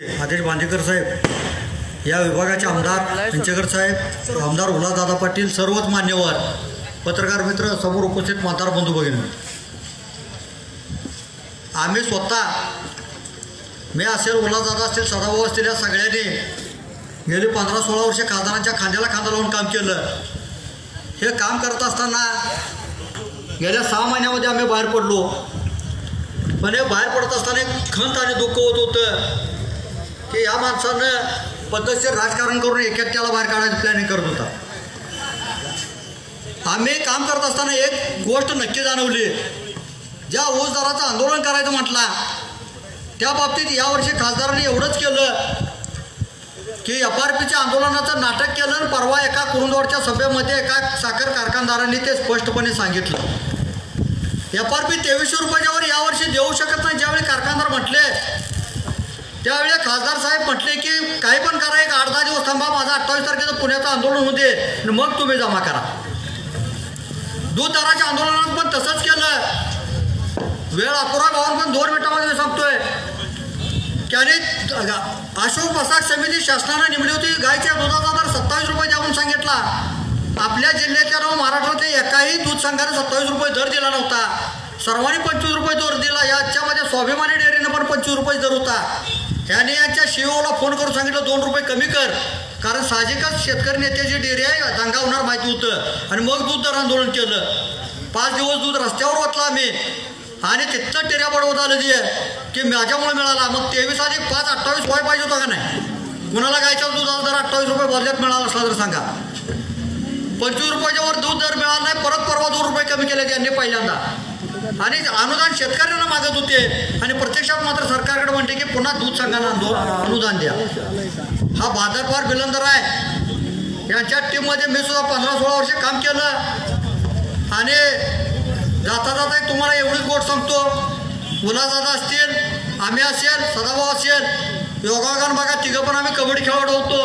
आदेश बांदेकर साहेब या विभागाचे आमदार पंचेकर साहेब आमदार उल्हासदादा पाटील सर्वच मान्यवर पत्रकार मित्र समोर उपस्थित मतदार बंधू भगिनी. आम्ही स्वतः मी असेल उल्हासदादा असतील सदाभाऊ असतील या सगळ्यांनी गेली पंधरा सोळा वर्षे खासदारांच्या खांद्याला खांदा लावून काम केलं. हे काम करत असताना गेल्या सहा महिन्यामध्ये आम्ही बाहेर पडलो. पण हे बाहेर पडत असताना एक खंत आणि दुःख होत होतं. की या माणसानं पद्धतशीर राजकारण करून एक त्याला बाहेर काढायचं प्लॅनिंग करत होता. आम्ही काम करत असताना एक गोष्ट नक्की जाणवली. ज्या ऊस दराचं आंदोलन करायचं म्हटला त्या बाबतीत यावर्षी खासदारांनी एवढंच केलं की एफ आर पीच्या आंदोलनाचं नाटक केलं आणि परवा एका कुरुंदवाडच्या सभेमध्ये एका साखर कारखानदारांनी ते स्पष्टपणे सांगितलं. एफ आर पी तेवीसशे रुपयाच्यावर यावर्षी देऊ शकत नाही ज्यावेळी कारखानदार म्हटले त्यावेळी खासदार साहेब म्हटले की काही पण करा एक आठ दहा दिवस थांबा माझं अठ्ठावीस तारखेचं पुण्याचं आंदोलन होते आणि मग तुम्ही जमा करा. दूध दराच्या आंदोलनात पण तसंच केलं. वेळ अपुरा गावात पण दोन मिनिटामध्ये मी सांगतोय. त्याने अशोक प्रसाद समिती शासनानं नेमली होती गायच्या दुधाचा दर सत्तावीस रुपये द्यावून सांगितला. आपल्या जिल्ह्याच्या नाव महाराष्ट्रातल्या एकाही दूध संघाने सत्तावीस रुपये दर दिला नव्हता. सर्वांनी पंचवीस रुपये दर दिला याच्यामध्ये स्वाभिमानी डेअरीनं पण पंचवीस रुपये दर होता. त्याने यांच्या शिओला फोन करून सांगितलं दोन रुपये कमी कर. कारण साहजिकच शेतकरी नेत्याची डेअरी आहे दंगा होणार माहिती होतं. आणि मग दूध दर आंदोलन केलं. पाच दिवस दूध रस्त्यावर वाटलं आम्ही. आणि तिथलं टेऱ्या बडवत आलं ते की माझ्यामुळे मिळाला. मग तेवीस आधी पाच अठ्ठावीस व्हाय पाहिजे होता का नाही? कुणाला गायच्या दुधाचा जर अठ्ठावीस रुपये बदल्यात मिळाला असला तर सांगा. पंचवीस रुपयाच्या वर दूध दर मिळाला नाही परत परवा दोन रुपये कमी केले त्यांनी पहिल्यांदा. आणि अनुदान शेतकऱ्यांना मागत होते. आणि प्रत्यक्षात मात्र सरकारकडे म्हणते की पुन्हा दूध संघांना अनुदान द्या. हा भादरपार बिलंदर आहे. यांच्या टीममध्ये मी सुद्धा पंधरा सोळा वर्ष काम केलं. आणि जाता जाता एक तुम्हाला एवढीच गोष्ट सांगतो. मुलादादा असतील आम्ही असेल सदाभाऊ असेल योगागान बघा तिघं पण आम्ही कबड्डी खेळत होतो.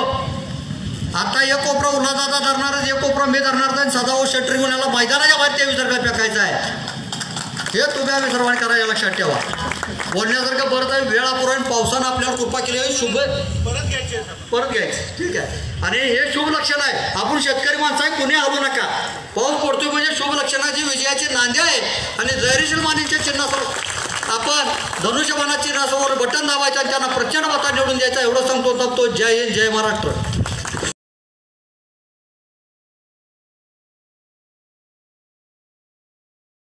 आता एक कोपरा उन्हादादा धरणारच एक कोपरा मी धरणार आणि सदाभाऊ शेट्टी गुन्ह्याला मैदानाच्या बाहेर ते विसर्गात फेकायचं आहे. हे तुम्ही आम्ही सर्वांनी करायला लक्षात ठेवा. बोलण्यासारखं परत आहे वेळ अपुरा आणि पावसानं आपल्यावर कृपा केली आहे शुभ परत घ्यायचे परत घ्यायचं ठीक आहे. आणि हे शुभ लक्षण आहे. आपण शेतकरी माणसं आहे कुणी हलू नका. पाऊस पडतोय म्हणजे शुभ लक्षणाची विजयाची नांदी आहे. आणि जयरीशील मानेच्या चिन्हासमोर आपण धनुष्यबाणाच्या चिन्हासमोर बटन दाबायचं आणि त्यांना प्रचंड मता निवडून द्यायचा एवढं सांगतो तो जय हिंद जय महाराष्ट्र.